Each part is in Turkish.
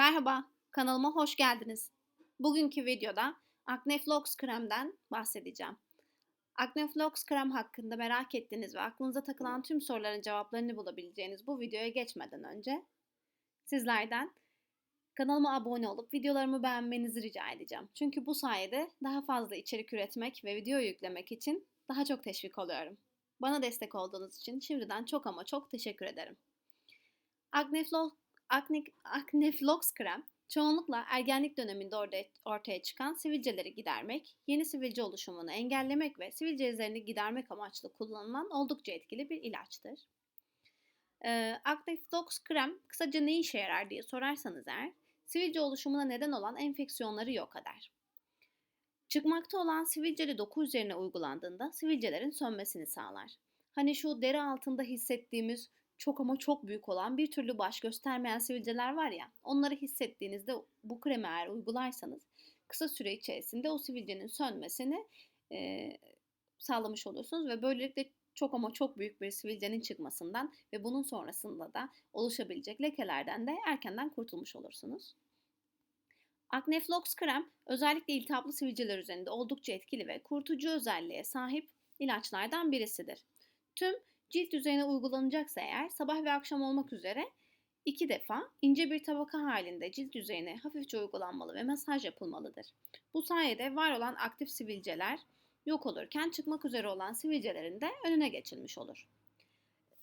Merhaba, kanalıma hoş geldiniz. Bugünkü videoda Acne Flox kremden bahsedeceğim. Acne Flox krem hakkında merak ettiğiniz ve aklınıza takılan tüm soruların cevaplarını bulabileceğiniz bu videoya geçmeden önce sizlerden kanalıma abone olup videolarımı beğenmenizi rica edeceğim. Çünkü bu sayede daha fazla içerik üretmek ve video yüklemek için daha çok teşvik oluyorum. Bana destek olduğunuz için şimdiden çok ama çok teşekkür ederim. Acne Flox Acne, Acne Flox krem çoğunlukla ergenlik döneminde orada, ortaya çıkan sivilceleri gidermek, yeni sivilce oluşumunu engellemek ve sivilce izlerini gidermek amaçlı kullanılan oldukça etkili bir ilaçtır. Ee, Acne Flox krem kısaca ne işe yarar diye sorarsanız eğer, sivilce oluşumuna neden olan enfeksiyonları yok eder. Çıkmakta olan sivilceli doku üzerine uygulandığında sivilcelerin sönmesini sağlar. Hani şu deri altında hissettiğimiz çok ama çok büyük olan bir türlü baş göstermeyen sivilceler var ya onları hissettiğinizde bu kremi eğer uygularsanız kısa süre içerisinde o sivilcenin sönmesini e, sağlamış olursunuz ve böylelikle çok ama çok büyük bir sivilcenin çıkmasından ve bunun sonrasında da oluşabilecek lekelerden de erkenden kurtulmuş olursunuz. Acne Flox krem özellikle iltihaplı sivilceler üzerinde oldukça etkili ve kurutucu özelliğe sahip ilaçlardan birisidir. Tüm cilt yüzeyine uygulanacaksa eğer sabah ve akşam olmak üzere iki defa ince bir tabaka halinde cilt yüzeyine hafifçe uygulanmalı ve masaj yapılmalıdır. Bu sayede var olan aktif sivilceler yok olurken çıkmak üzere olan sivilcelerin de önüne geçilmiş olur.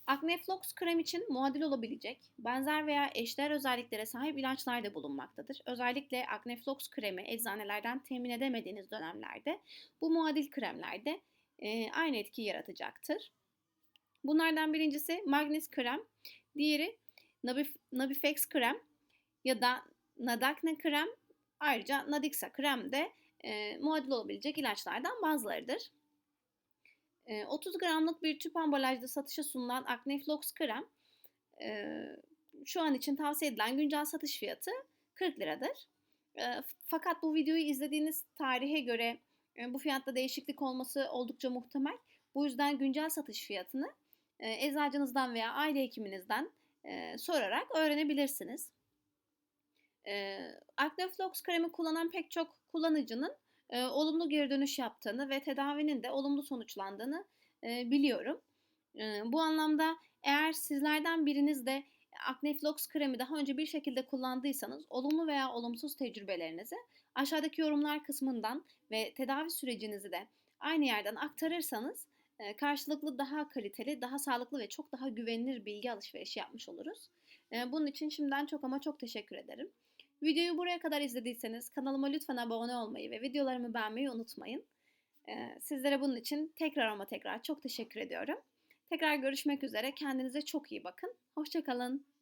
Acne Flox krem için muadil olabilecek, benzer veya eşdeğer özelliklere sahip ilaçlar da bulunmaktadır. Özellikle Acne Flox kremi eczanelerden temin edemediğiniz dönemlerde bu muadil kremlerde e, aynı etki yaratacaktır. Bunlardan birincisi Magnis krem, diğeri Nabif Nabifex krem ya da Nadakne krem, ayrıca Nadixa krem de e, muadil olabilecek ilaçlardan bazılarıdır. 30 gramlık bir tüp ambalajda satışa sunulan Acne Flox krem şu an için tavsiye edilen güncel satış fiyatı 40 liradır. Fakat bu videoyu izlediğiniz tarihe göre bu fiyatta değişiklik olması oldukça muhtemel. Bu yüzden güncel satış fiyatını eczacınızdan veya aile hekiminizden sorarak öğrenebilirsiniz. Flox kremi kullanan pek çok kullanıcının e, olumlu geri dönüş yaptığını ve tedavinin de olumlu sonuçlandığını e, biliyorum. E, bu anlamda eğer sizlerden biriniz de Acneflox kremi daha önce bir şekilde kullandıysanız olumlu veya olumsuz tecrübelerinizi aşağıdaki yorumlar kısmından ve tedavi sürecinizi de aynı yerden aktarırsanız karşılıklı daha kaliteli, daha sağlıklı ve çok daha güvenilir bilgi alışverişi yapmış oluruz. Bunun için şimdiden çok ama çok teşekkür ederim. Videoyu buraya kadar izlediyseniz kanalıma lütfen abone olmayı ve videolarımı beğenmeyi unutmayın. Sizlere bunun için tekrar ama tekrar çok teşekkür ediyorum. Tekrar görüşmek üzere. Kendinize çok iyi bakın. Hoşçakalın.